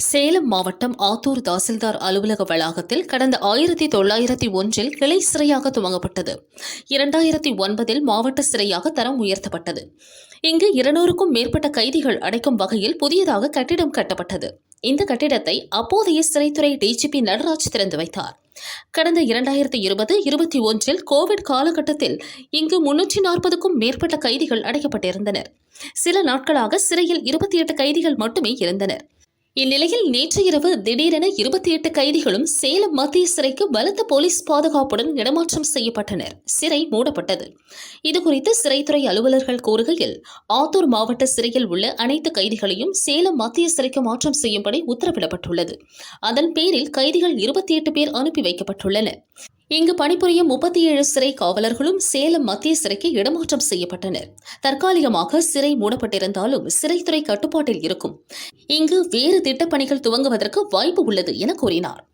சேலம் மாவட்டம் ஆத்தூர் தாசில்தார் அலுவலக வளாகத்தில் கடந்த ஆயிரத்தி தொள்ளாயிரத்தி ஒன்றில் கிளை சிறையாக துவங்கப்பட்டது. இரண்டாயிரத்தி ஒன்பதில் மாவட்ட சிறையாக தரம் உயர்த்தப்பட்டது. இங்கு இருநூறுக்கும் மேற்பட்ட கைதிகள் அடைக்கும் வகையில் புதியதாக கட்டிடம் கட்டப்பட்டது. இந்த கட்டிடத்தை அப்போதைய சிறைத்துறை டிஜிபி நடராஜ் திறந்து வைத்தார். கடந்த இரண்டாயிரத்தி இருபது இருபத்தி ஒன்றில் கோவிட் காலகட்டத்தில் இங்கு முன்னூற்றி நாற்பதுக்கும் மேற்பட்ட கைதிகள் அடைக்கப்பட்டிருந்தனர். சில நாட்களாக சிறையில் இருபத்தி எட்டு கைதிகள் மட்டுமே இருந்தனர். இந்நிலையில் நேற்று இரவு திடீரென இருபத்தி எட்டு கைதிகளும் சேலம் மத்திய சிறைக்கு பலத்த போலீஸ் பாதுகாப்புடன் இடமாற்றம் செய்யப்பட்டனர். சிறை மூடப்பட்டது. இதுகுறித்து சிறைத்துறை அலுவலர்கள் கூறுகையில் ஆத்தூர் மாவட்ட சிறையில் உள்ள அனைத்து கைதிகளையும் சேலம் மத்திய சிறைக்கு மாற்றம் செய்யும்படி உத்தரவிடப்பட்டுள்ளது. அதன் பேரில் கைதிகள் இருபத்தி எட்டு பேர் அனுப்பி வைக்கப்பட்டுள்ளனர். இங்கு பணிபுரியும் முப்பத்தி ஏழு சிறை காவலர்களும் சேலம் மத்திய சிறைக்கு இடமாற்றம் செய்யப்பட்டனர். தற்காலிகமாக சிறை மூடப்பட்டிருந்தாலும் சிறைத்துறை கட்டுப்பாட்டில் இருக்கும். இங்கு வேறு திட்டப்பணிகள் துவங்குவதற்கு வாய்ப்பு உள்ளது என கூறினார்.